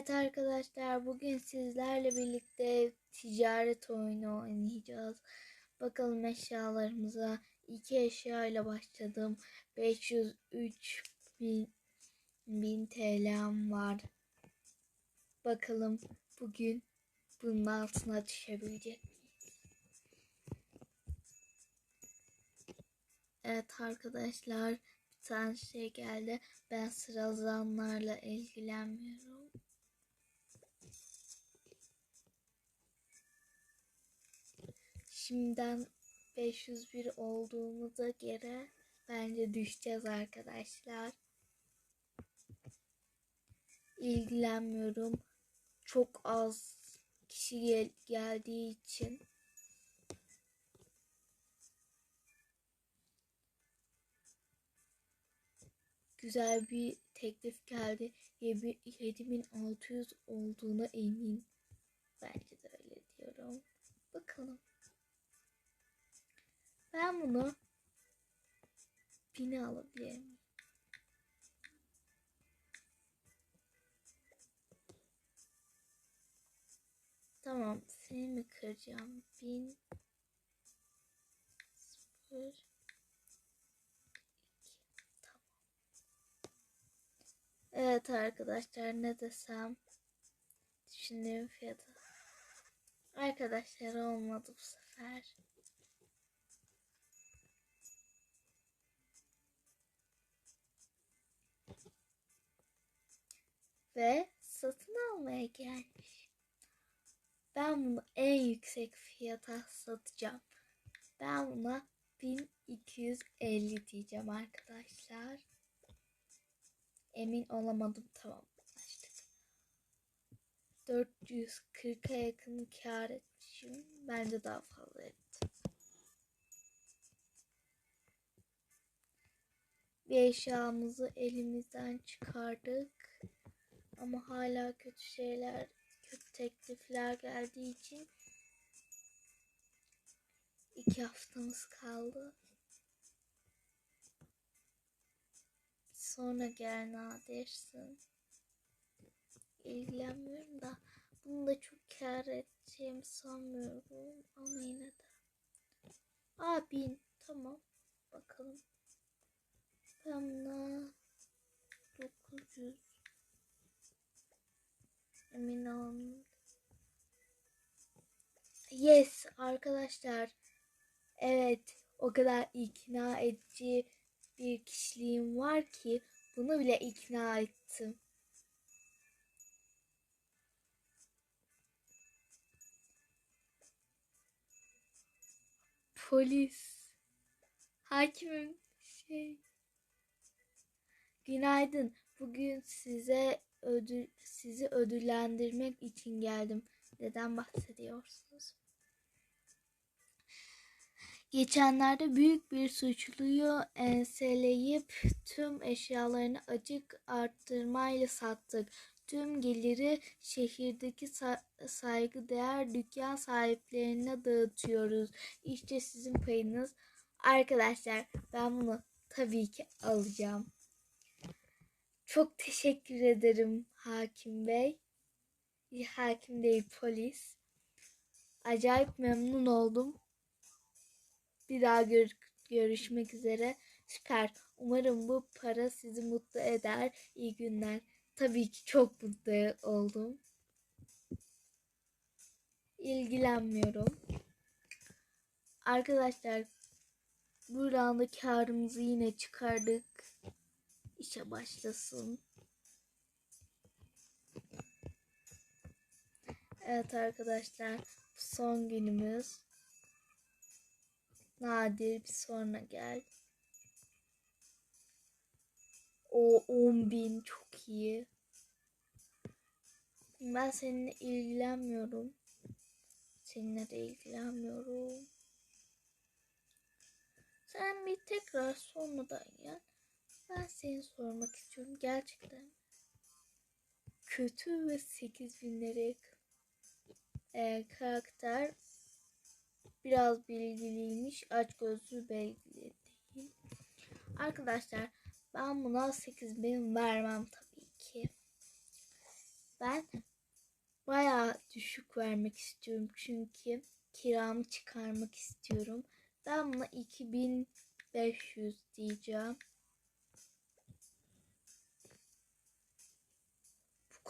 Evet arkadaşlar bugün sizlerle birlikte ticaret oyunu oynayacağız. Bakalım eşyalarımıza. iki eşya ile başladım. 503 bin, bin TL'm var. Bakalım bugün bunun altına düşebilecek miyiz? Evet arkadaşlar bir tane şey geldi. Ben sıralanlarla ilgilenmiyorum. Şimdiden 501 olduğumuza göre bence düşeceğiz arkadaşlar. İlgilenmiyorum. Çok az kişi gel geldiği için. Güzel bir teklif geldi. 7600 olduğuna emin. Bence de öyle diyorum. Bakalım. Ben bunu bini alabilir? Tamam. Seni mi kıracağım? Bin sıfır Tamam. Evet arkadaşlar ne desem düşündüğüm fiyatı. Arkadaşlar olmadı bu sefer. Ve satın almaya gelmiş. Ben bunu en yüksek fiyata satacağım. Ben buna 1250 diyeceğim arkadaşlar. Emin olamadım tamam anlaştık. 440'a yakın kar etmişim. Bence daha fazla ettim. Bir eşyamızı elimizden çıkardık. Ama hala kötü şeyler, kötü teklifler geldiği için iki haftamız kaldı. Sonra gel nadirsin. İlgilenmiyorum da bunu da çok kar edeceğimi sanmıyorum ama yine de. Aa bin tamam bakalım. Ben buna 900 emin olun. Yes arkadaşlar. Evet o kadar ikna edici bir kişiliğim var ki bunu bile ikna ettim. Polis. Hakimim şey. Günaydın. Bugün size ödül sizi ödüllendirmek için geldim. Neden bahsediyorsunuz? Geçenlerde büyük bir suçluyu enseleyip tüm eşyalarını acık arttırmayla sattık. Tüm geliri şehirdeki sa- saygıdeğer dükkan sahiplerine dağıtıyoruz. İşte sizin payınız. Arkadaşlar ben bunu tabii ki alacağım. Çok teşekkür ederim hakim bey. Hakim değil polis. Acayip memnun oldum. Bir daha gör- görüşmek üzere. Süper. Umarım bu para sizi mutlu eder. İyi günler. Tabii ki çok mutlu oldum. İlgilenmiyorum. Arkadaşlar buradan da karımızı yine çıkardık. İşe başlasın. Evet arkadaşlar son günümüz. Nadir bir sonra gel. O 10 bin çok iyi. Ben seninle ilgilenmiyorum. Seninle de ilgilenmiyorum. Sen bir tekrar sonradan gel. Ben seni sormak istiyorum gerçekten. Kötü ve 8 binlere yakın. Ee, karakter biraz bilgiliymiş. Aç gözlü belgili değil. Arkadaşlar ben buna 8 bin vermem tabii ki. Ben bayağı düşük vermek istiyorum çünkü kiramı çıkarmak istiyorum. Ben buna 2500 diyeceğim.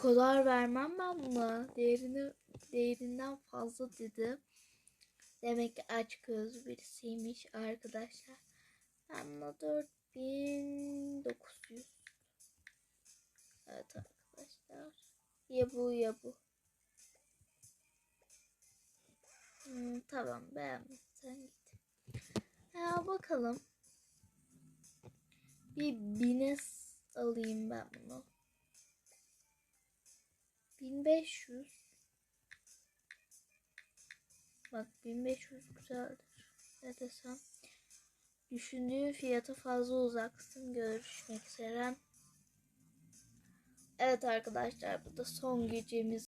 Kadar vermem ben buna. Değerini değerinden fazla dedi. Demek ki aç göz birisiymiş arkadaşlar. Ben buna 4900. Evet arkadaşlar. Ya bu ya bu. Hmm, tamam beğendim. Sen git. Ha, bakalım. Bir bine s- alayım ben bunu. 1500. Bak 1500 güzeldir. Ne desem. Düşündüğün fiyata fazla uzaksın. Görüşmek üzere. Evet arkadaşlar bu da son gecemiz